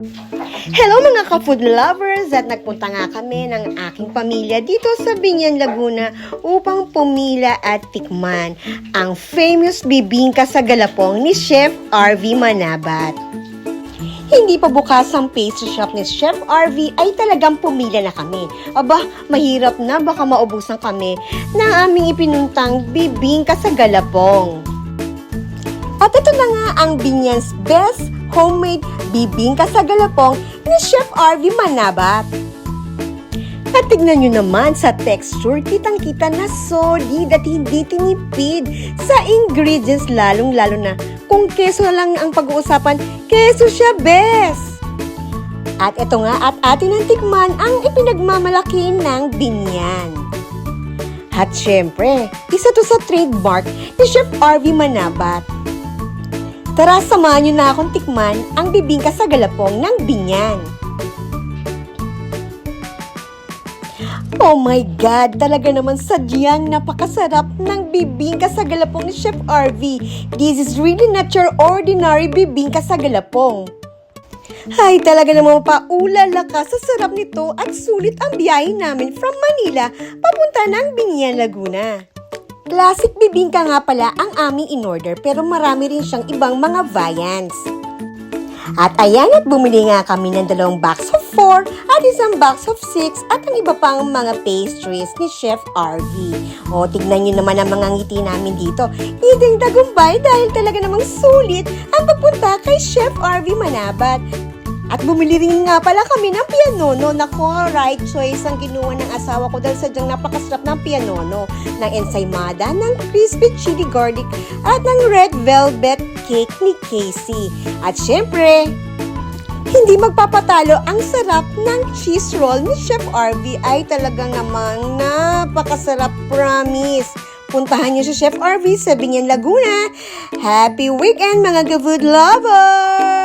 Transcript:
Hello mga ka-food lovers at nagpunta nga kami ng aking pamilya dito sa Binyan, Laguna upang pumila at tikman ang famous bibingka sa galapong ni Chef RV Manabat. Hindi pa bukas ang pastry shop ni Chef RV ay talagang pumila na kami. Aba, mahirap na baka maubusan kami ng aming ipinuntang bibingka sa galapong. At ito na nga ang Binyan's best homemade bibingka sa galapong ni Chef RV Manabat. At tignan nyo naman sa texture, kitang-kita na solid at hindi tinipid sa ingredients lalong-lalo na kung keso na lang ang pag-uusapan, keso siya best! At ito nga at atin ang tikman ang ipinagmamalaki ng binyan. At syempre, isa to sa trademark ni Chef RV Manabat. Tara, samahan niyo na akong tikman ang bibingka sa galapong ng binyan. Oh my God! Talaga naman sadyang napakasarap ng bibingka sa galapong ni Chef RV. This is really not your ordinary bibingka sa galapong. Ay, talaga naman paulala ka sa sarap nito at sulit ang biyahe namin from Manila papunta ng Binyan, Laguna. Classic bibingka nga pala ang aming in-order pero marami rin siyang ibang mga variants. At ayan at bumili nga kami ng dalawang box of 4 at isang box of 6 at ang iba pang mga pastries ni Chef RV. O, tignan nyo naman ang mga ngiti namin dito. Iding tagumpay dahil talaga namang sulit ang pagpunta kay Chef RV Manabat. At bumili rin nga pala kami ng pianono. Nako, right choice ang kinuha ng asawa ko dahil sadyang napakasarap ng pianono. Ng ensaymada, ng crispy chili garlic, at ng red velvet cake ni Casey. At syempre, hindi magpapatalo ang sarap ng cheese roll ni Chef RV ay talaga namang napakasarap promise. Puntahan niyo si Chef RV sa Binyan, Laguna. Happy weekend mga good lovers!